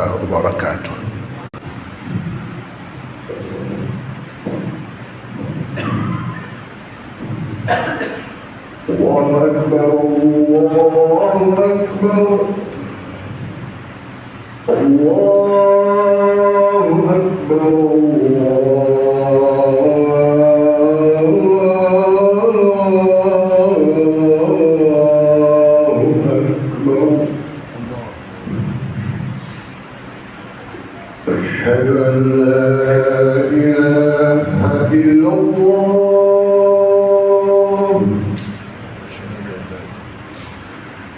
وبركاته. الله أكبر الله أكبر.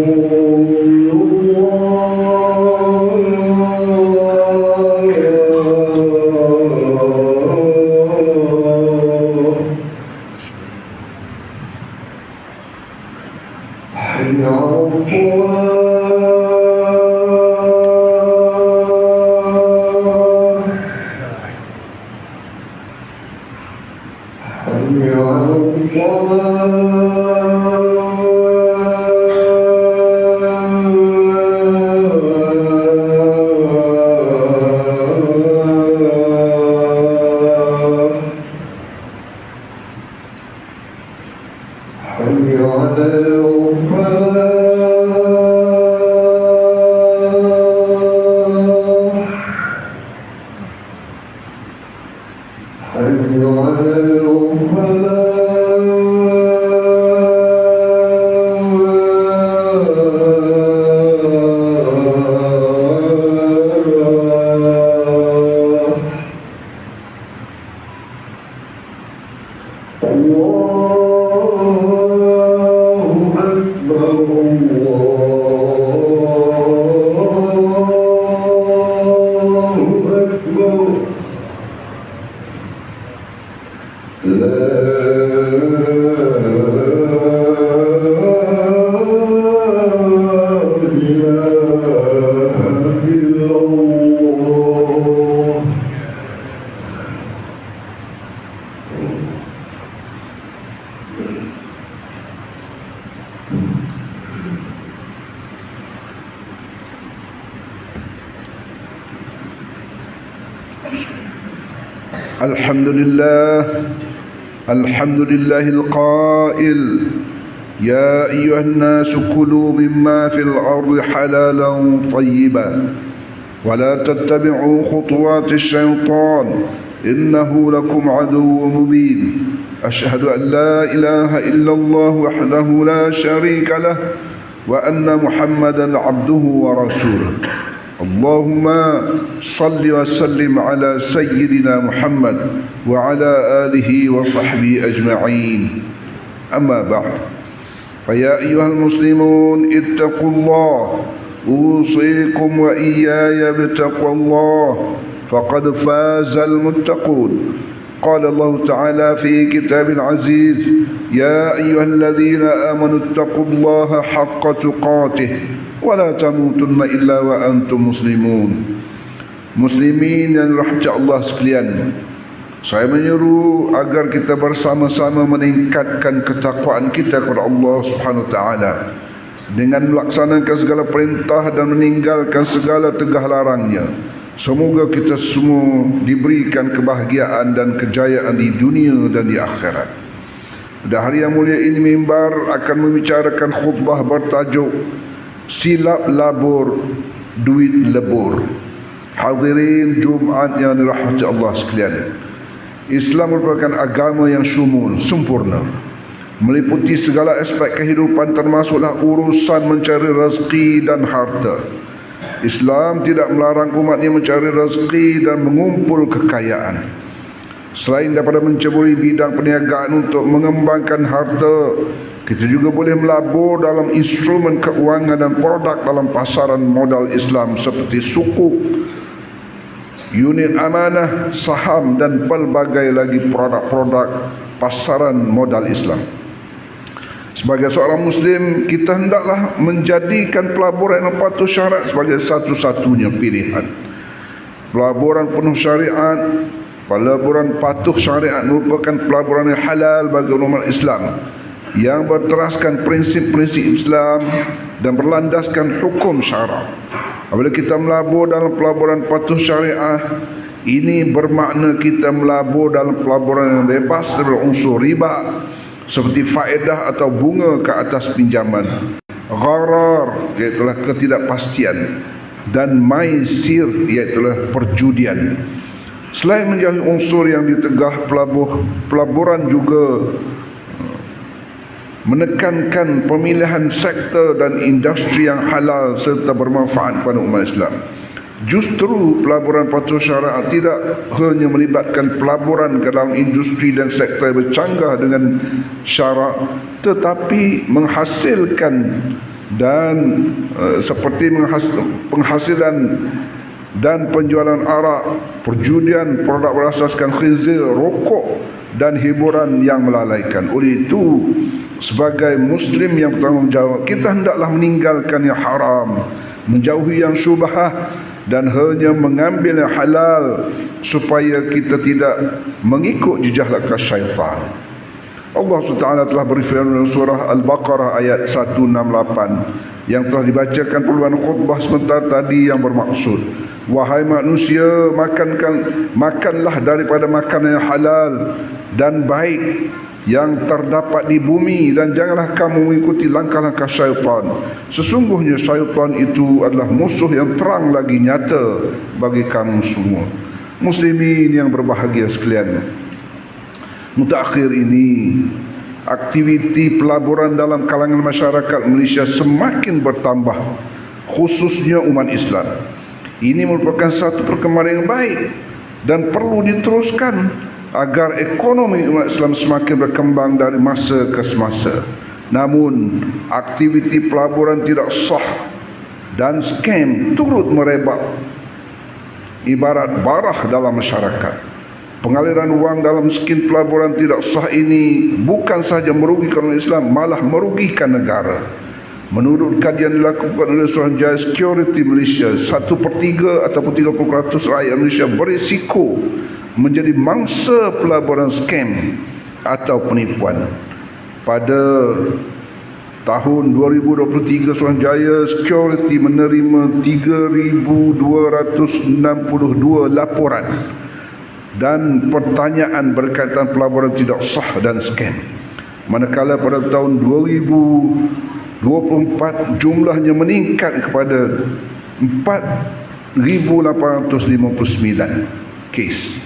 Amen. your love. الحمد لله القائل يا أيها الناس كلوا مما في الأرض حلالا طيبا ولا تتبعوا خطوات الشيطان إنه لكم عدو مبين. أشهد أن لا إله إلا الله وحده لا شريك له وأن محمدا عبده ورسوله. اللهم صل وسلم على سيدنا محمد وعلى آله وصحبه أجمعين. أما بعد فيا أيها المسلمون اتقوا الله أوصيكم وإياي بتقوى الله فقد فاز المتقون. قال الله تعالى في كتاب العزيز يا أيها الذين آمنوا اتقوا الله حق تقاته wala tamutunna illa wa antum muslimun. Muslimin yang rahmat Allah sekalian saya menyeru agar kita bersama-sama meningkatkan ketakwaan kita kepada Allah Subhanahu wa taala dengan melaksanakan segala perintah dan meninggalkan segala tegah larangnya. Semoga kita semua diberikan kebahagiaan dan kejayaan di dunia dan di akhirat. Pada hari yang mulia ini mimbar akan membicarakan khutbah bertajuk Silap labur, duit lebur. Hadirin Jumaat yang dirahmati Allah sekalian. Islam merupakan agama yang sumul, sempurna. Meliputi segala aspek kehidupan termasuklah urusan mencari rezeki dan harta. Islam tidak melarang umatnya mencari rezeki dan mengumpul kekayaan. Selain daripada menceburi bidang perniagaan untuk mengembangkan harta, kita juga boleh melabur dalam instrumen keuangan dan produk dalam pasaran modal Islam seperti sukuk, unit amanah, saham dan pelbagai lagi produk-produk pasaran modal Islam. Sebagai seorang Muslim, kita hendaklah menjadikan pelaburan yang patuh syarat sebagai satu-satunya pilihan. Pelaburan penuh syariat, pelaburan patuh syariat merupakan pelaburan yang halal bagi umat Islam yang berteraskan prinsip-prinsip Islam dan berlandaskan hukum syarak. Apabila kita melabur dalam pelaburan patuh syariah, ini bermakna kita melabur dalam pelaburan yang bebas dari unsur riba seperti faedah atau bunga ke atas pinjaman. Gharar iaitu ketidakpastian dan maisir iaitu perjudian. Selain menjadi unsur yang ditegah pelabur, pelaburan juga menekankan pemilihan sektor dan industri yang halal serta bermanfaat kepada umat Islam. Justru pelaburan patuh syariat tidak hanya melibatkan pelaburan ke dalam industri dan sektor yang bercanggah dengan syarak tetapi menghasilkan dan uh, seperti menghasil, penghasilan dan penjualan arak, perjudian, produk berasaskan khinzir, rokok dan hiburan yang melalaikan. Oleh itu, sebagai muslim yang bertanggungjawab kita hendaklah meninggalkan yang haram menjauhi yang syubhah dan hanya mengambil yang halal supaya kita tidak mengikut jejak langkah syaitan Allah SWT telah berfirman dalam surah Al-Baqarah ayat 168 yang telah dibacakan puluhan khutbah sebentar tadi yang bermaksud wahai manusia makankan makanlah daripada makanan yang halal dan baik yang terdapat di bumi dan janganlah kamu mengikuti langkah-langkah syaitan. Sesungguhnya syaitan itu adalah musuh yang terang lagi nyata bagi kamu semua. Muslimin yang berbahagia sekalian. Mutakhir ini aktiviti pelaburan dalam kalangan masyarakat Malaysia semakin bertambah khususnya umat Islam. Ini merupakan satu perkembangan yang baik dan perlu diteruskan agar ekonomi umat Islam semakin berkembang dari masa ke semasa. Namun, aktiviti pelaburan tidak sah dan skam turut merebak ibarat barah dalam masyarakat. Pengaliran wang dalam skim pelaburan tidak sah ini bukan sahaja merugikan Islam, malah merugikan negara. Menurut kajian dilakukan oleh Suruhanjaya Security Malaysia, satu per tiga ataupun tiga peratus rakyat Malaysia berisiko menjadi mangsa pelaburan scam atau penipuan. Pada tahun 2023 Suruhanjaya Security menerima 3262 laporan dan pertanyaan berkaitan pelaburan tidak sah dan scam. Manakala pada tahun 2024 jumlahnya meningkat kepada 4859 kes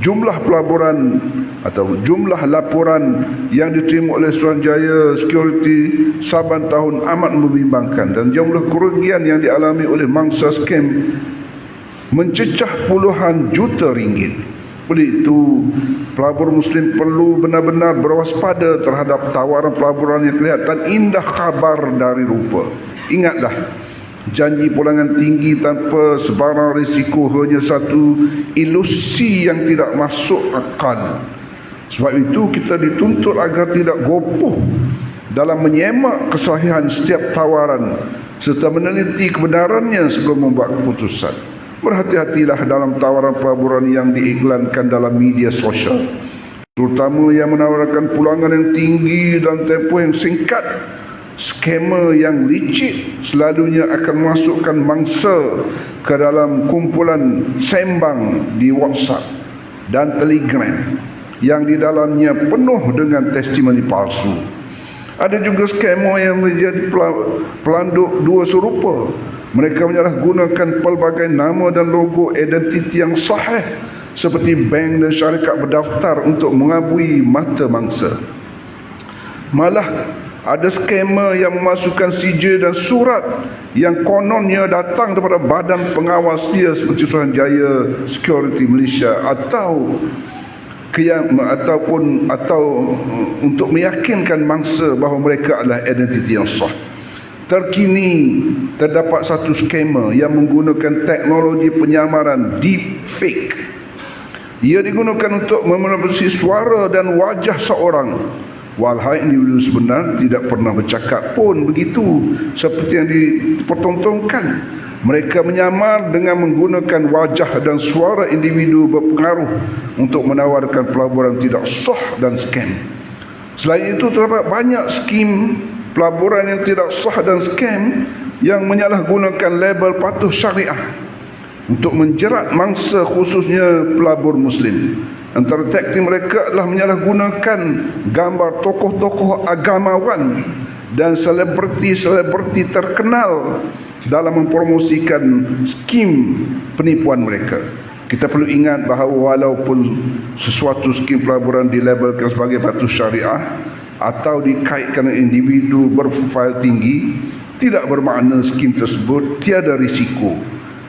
jumlah pelaburan atau jumlah laporan yang diterima oleh Suruhanjaya Security saban tahun amat membimbangkan dan jumlah kerugian yang dialami oleh mangsa skem mencecah puluhan juta ringgit. Oleh itu, pelabur muslim perlu benar-benar berwaspada terhadap tawaran pelaburan yang kelihatan indah kabar dari rupa. Ingatlah, janji pulangan tinggi tanpa sebarang risiko hanya satu ilusi yang tidak masuk akal. Sebab itu kita dituntut agar tidak gopoh dalam menyemak kesahihan setiap tawaran serta meneliti kebenarannya sebelum membuat keputusan berhati-hatilah dalam tawaran pelaburan yang diiklankan dalam media sosial terutama yang menawarkan pulangan yang tinggi dan tempoh yang singkat skema yang licik selalunya akan masukkan mangsa ke dalam kumpulan sembang di WhatsApp dan Telegram yang di dalamnya penuh dengan testimoni palsu. Ada juga skema yang menjadi pelanduk dua serupa. Mereka menyalahgunakan pelbagai nama dan logo identiti yang sahih seperti bank dan syarikat berdaftar untuk mengabui mata mangsa. Malah ada skema yang memasukkan CJ dan surat yang kononnya datang daripada badan pengawas dia seperti Suruhanjaya Security Malaysia atau ataupun atau uh, untuk meyakinkan mangsa bahawa mereka adalah identiti yang sah. Terkini terdapat satu skema yang menggunakan teknologi penyamaran deep fake. Ia digunakan untuk memanipulasi suara dan wajah seorang Walhai individu sebenar tidak pernah bercakap pun begitu seperti yang dipertontonkan. Mereka menyamar dengan menggunakan wajah dan suara individu berpengaruh untuk menawarkan pelaburan tidak sah dan scam. Selain itu terdapat banyak skim pelaburan yang tidak sah dan scam yang menyalahgunakan label patuh syariah untuk menjerat mangsa khususnya pelabur muslim. Antara taktik mereka adalah menyalahgunakan gambar tokoh-tokoh agamawan dan selebriti-selebriti terkenal dalam mempromosikan skim penipuan mereka. Kita perlu ingat bahawa walaupun sesuatu skim pelaburan dilabelkan sebagai batu syariah atau dikaitkan dengan individu berprofil tinggi, tidak bermakna skim tersebut tiada risiko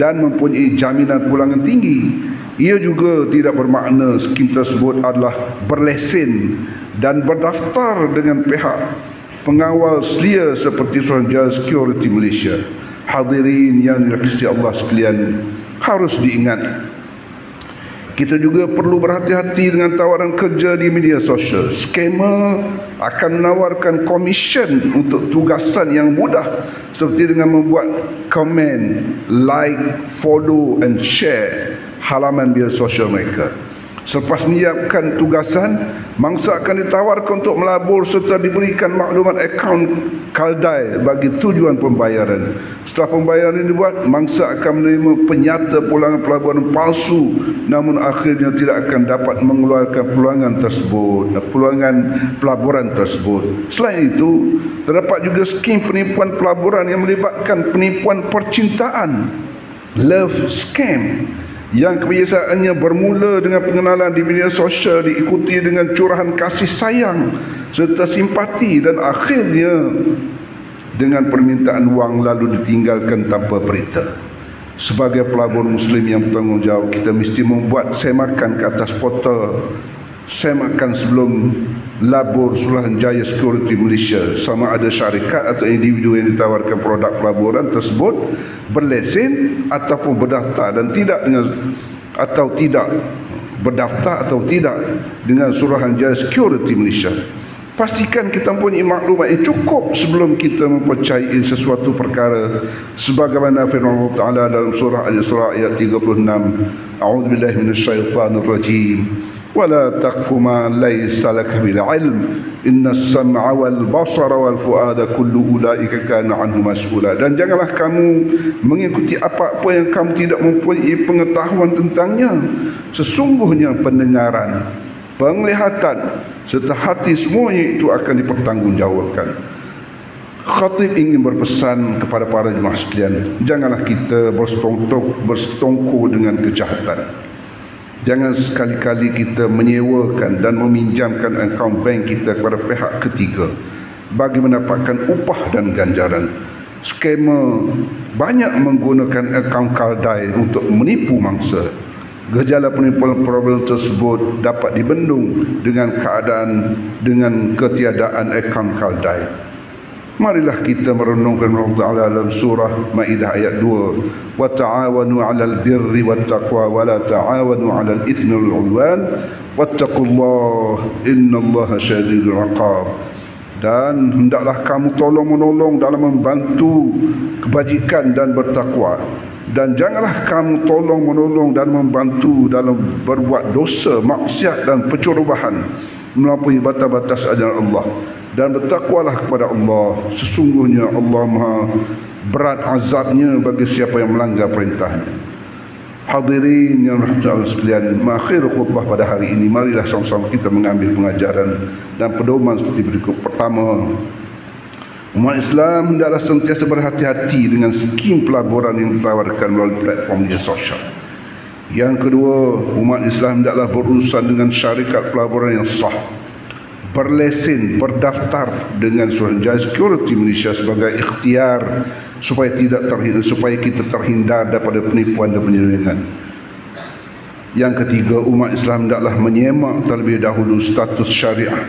dan mempunyai jaminan pulangan tinggi. Ia juga tidak bermakna skim tersebut adalah berlesen dan berdaftar dengan pihak pengawal selia seperti Suruhanjaya Security Malaysia. Hadirin yang dirahmati Allah sekalian, harus diingat kita juga perlu berhati-hati dengan tawaran kerja di media sosial. Skema akan menawarkan komisen untuk tugasan yang mudah seperti dengan membuat komen, like, follow and share halaman media sosial mereka. Selepas menyiapkan tugasan, mangsa akan ditawarkan untuk melabur serta diberikan maklumat akaun kaldai bagi tujuan pembayaran. Setelah pembayaran dibuat, mangsa akan menerima penyata pulangan pelaburan palsu namun akhirnya tidak akan dapat mengeluarkan pulangan tersebut, pulangan pelaburan tersebut. Selain itu, terdapat juga skim penipuan pelaburan yang melibatkan penipuan percintaan, love scam yang kebiasaannya bermula dengan pengenalan di media sosial diikuti dengan curahan kasih sayang serta simpati dan akhirnya dengan permintaan wang lalu ditinggalkan tanpa berita. Sebagai pelabur muslim yang bertanggungjawab kita mesti membuat semakan ke atas portal semakan sebelum labur Suruhanjaya Security Malaysia. Sama ada syarikat atau individu yang ditawarkan produk pelaburan tersebut berlesen ataupun berdaftar dan tidak dengan atau tidak berdaftar atau tidak dengan Suruhanjaya Security Malaysia Pastikan kita mempunyai maklumat yang cukup sebelum kita mempercayai sesuatu perkara. Sebagaimana firman Allah Taala dalam surah Al-Isra ayat 36 A'udzu billahi minasyaitonir rajim ولا تقف ما ليس لك بالعلم wal السمع والبصر والفؤاد كل أولئك كان عنه مسؤولا dan janganlah kamu mengikuti apa apa yang kamu tidak mempunyai pengetahuan tentangnya. Sesungguhnya pendengaran penglihatan serta hati semuanya itu akan dipertanggungjawabkan Khatib ingin berpesan kepada para jemaah sekalian janganlah kita bersetongkok bersetongkok dengan kejahatan Jangan sekali-kali kita menyewakan dan meminjamkan akaun bank kita kepada pihak ketiga bagi mendapatkan upah dan ganjaran. Skema banyak menggunakan akaun kaldai untuk menipu mangsa. Gejala penipuan problem tersebut dapat dibendung dengan keadaan dengan ketiadaan akaun kaldai. Marilah kita merenungkan Allah Ta'ala dalam surah Ma'idah ayat 2. Wa ta'awanu 'alal birri wat taqwa wa la ta'awanu 'alal ithmi wal 'udwan wattaqullaha innallaha syadidul 'iqab. Dan hendaklah kamu tolong menolong dalam membantu kebajikan dan bertakwa. Dan janganlah kamu tolong menolong dan membantu dalam berbuat dosa, maksiat dan pencurubahan melampaui batas-batas ajaran Allah. Dan bertakwalah kepada Allah. Sesungguhnya Allah Maha berat azabnya bagi siapa yang melanggar perintahnya. Hadirin yang rahmat sekalian mengakhir khutbah pada hari ini marilah sama-sama kita mengambil pengajaran dan pedoman seperti berikut. Pertama umat Islam hendaklah sentiasa berhati-hati dengan skim pelaburan yang ditawarkan melalui platform media sosial yang kedua umat Islam hendaklah berurusan dengan syarikat pelaburan yang sah berlesen berdaftar dengan Suruhanjaya Security Malaysia sebagai ikhtiar supaya tidak terhindar supaya kita terhindar daripada penipuan dan penyelewengan. Yang ketiga, umat Islam hendaklah menyemak terlebih dahulu status syariah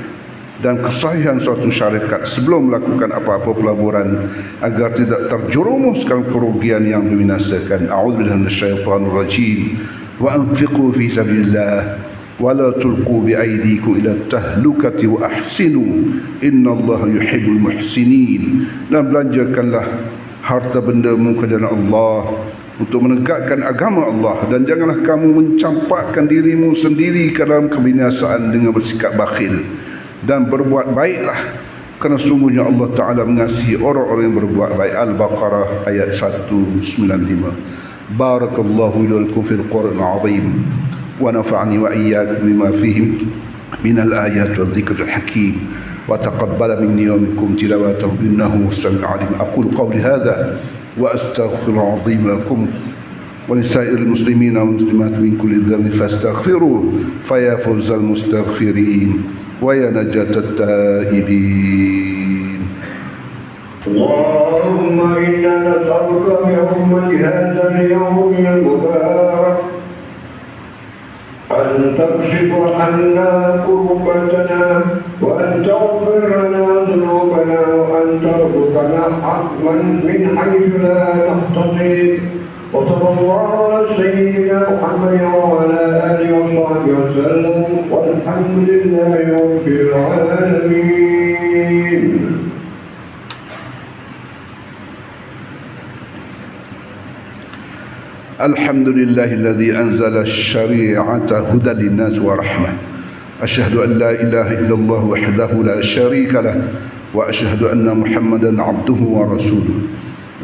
dan kesahihan suatu syarikat sebelum melakukan apa-apa pelaburan agar tidak terjerumuskan kerugian yang membinasakan. A'udzubillahi minasyaitonir rajim. Wa anfiqu fi sabilillah wa la tulqu bi aydikum ila tahlukati wa ahsinu innallaha yuhibbul muhsinin. Dan belanjakanlah harta bendamu ke jalan Allah untuk menegakkan agama Allah dan janganlah kamu mencampakkan dirimu sendiri ke dalam kebinasaan dengan bersikap bakhil dan berbuat baiklah kerana sungguhnya Allah Ta'ala mengasihi orang-orang yang berbuat baik Al-Baqarah ayat 195 Barakallahu ilakum fil Quran azim wa nafa'ni wa iyyakum bima fihi min al-ayat wa dhikr al-hakim wa taqabbala minni wa minkum tilawatahu innahu sami'un alim aqul qawli hadha وأستغفر العظيم لكم ولسائر المسلمين والمسلمات من كل ذنب فاستغفروه فيا فوز المستغفرين ويا نجاة التائبين. اللهم إنا نسألك بحرمة هذا اليوم المبارك. أن تكشف عنا كربتنا وأن تغفر لنا ذنوبنا وأن ترزقنا حقا من حيث لا نحتسب وصلى الله على سيدنا محمد وعلى آله وصحبه وسلم والحمد لله رب العالمين. الحمد لله الذي أنزل الشريعة هدى للناس ورحمة. أشهد أن لا إله إلا الله وحده لا شريك له وأشهد أن محمدا عبده ورسوله.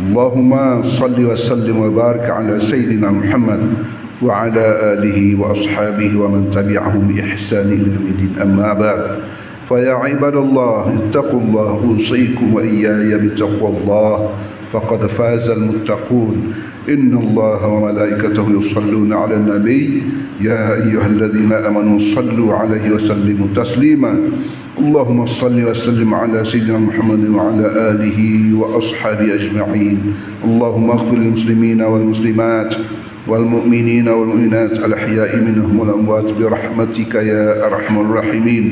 اللهم صل وسلم وبارك على سيدنا محمد وعلى آله وأصحابه ومن تبعهم بإحسان إلى يوم الدين. أما بعد فيا عباد الله اتقوا الله أوصيكم وإياي بتقوى الله. فقد فاز المتقون. إن الله وملائكته يصلون على النبي. يا أيها الذين آمنوا صلوا عليه وسلموا تسليما. اللهم صل وسلم على سيدنا محمد وعلى آله وأصحابه أجمعين. اللهم اغفر للمسلمين والمسلمات. والمؤمنين والمؤمنات الأحياء منهم والأموات برحمتك يا أرحم الراحمين.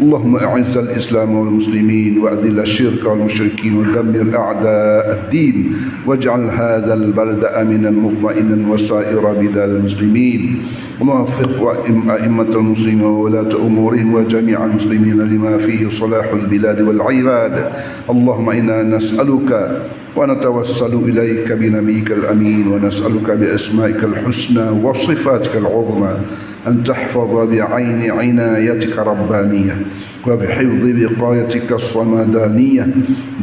اللهم أعز الإسلام والمسلمين وأذل الشرك والمشركين ودمر أعداء الدين واجعل هذا البلد آمنا مطمئنا وسائر بلاد المسلمين. اللهم وفق أئمة المسلمين وولاة أمورهم وجميع المسلمين لما فيه صلاح البلاد والعباد. اللهم إنا نسألك ونتوسل إليك بنبيك الأمين ونسألك بأسمائك الحسنى وصفاتك العظمى. أن تحفظ بعين عنايتك ربانية وبحفظ بقايتك الصمدانية.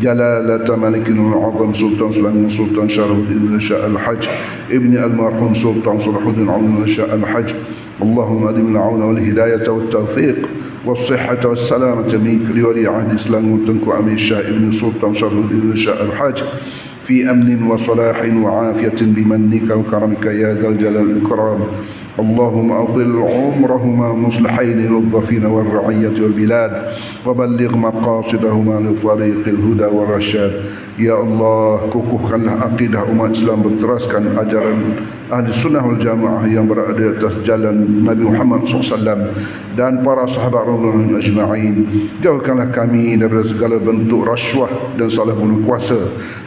جلالة ملك العظم سلطان سليمان سلطان شرف الدين شاء الحج. ابن المرحوم سلطان صلاح الدين عون شاء الحج. اللهم أدم العون والهداية والتوفيق والصحة والسلامة منك لولي عهد الإسلام وتنكو أمير الشاه ابن سلطان شرف الدين شاء الحج. في أمن وصلاح وعافية بمنك وكرمك يا ذا الجلال والإكرام. اللهم أطل عمرهما مصلحين للضفين والرعية والبلاد وبلغ مقاصدهما لطريق الهدى والرشاد. Ya Allah, kukuhkanlah akidah umat Islam berteraskan ajaran Ahli Sunnah wal Jamaah yang berada atas jalan Nabi Muhammad SAW dan para sahabat Rasulullah ajma'in. Jauhkanlah kami daripada segala bentuk rasuah dan salah guna kuasa.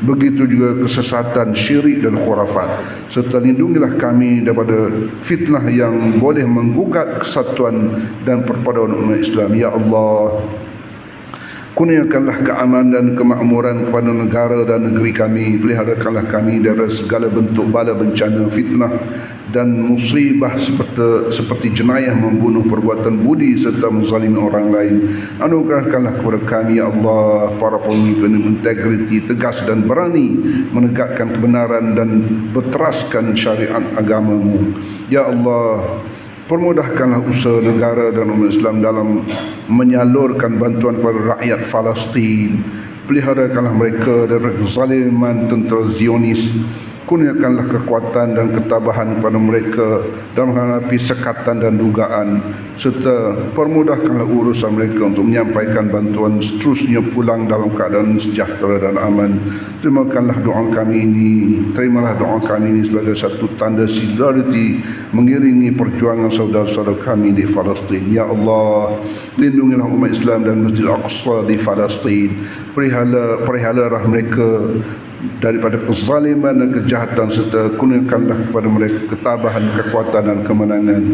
Begitu juga kesesatan syirik dan khurafat. Serta lindungilah kami daripada fitnah yang boleh menggugat kesatuan dan perpaduan umat Islam. Ya Allah, Kurniakanlah keamanan dan kemakmuran kepada negara dan negeri kami. Peliharakanlah kami dari segala bentuk bala bencana, fitnah dan musibah seperti seperti jenayah membunuh perbuatan budi serta menzalimi orang lain. Anugerahkanlah kepada kami ya Allah para pemimpin integriti tegas dan berani menegakkan kebenaran dan berteraskan syariat agamamu. Ya Allah, Permudahkanlah usaha negara dan umat Islam dalam menyalurkan bantuan kepada rakyat Palestin. Peliharakanlah mereka dari kezaliman tentera Zionis kurniakanlah kekuatan dan ketabahan kepada mereka dalam menghadapi sekatan dan dugaan serta permudahkanlah urusan mereka untuk menyampaikan bantuan seterusnya pulang dalam keadaan sejahtera dan aman. Terimakanlah doa kami ini terimalah doa kami ini sebagai satu tanda solidariti mengiringi perjuangan saudara-saudara kami di Palestin. Ya Allah lindungilah umat Islam dan Masjid Al-Aqsa di Palestin. Perihala perihalalah mereka daripada kezaliman dan kejahatan serta kurniakanlah kepada mereka ketabahan, kekuatan dan kemenangan.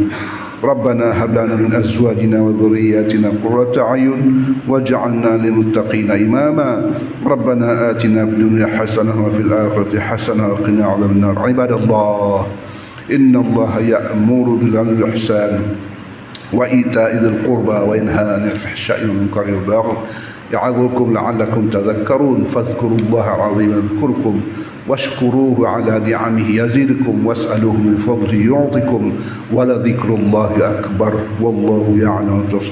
Rabbana hab lana min azwajina wa dhurriyyatina qurrata a'yun waj'alna lil muttaqina imama. Rabbana atina fid dunya hasanah wa fil akhirati hasanah wa qina 'adhaban nar. Ibadallah. Inna Allah ya'muru bil 'adli wal ihsan wa ita'i dzil qurba wa yanha 'anil fahsya'i wal munkari wal baghi. يعظكم لعلكم تذكرون. فاذكروا الله العظيم يذكركم واشكروه على نعمه يزدكم واسألوه من فضله يعطكم ولذكر الله أكبر والله يعلم. تصدقون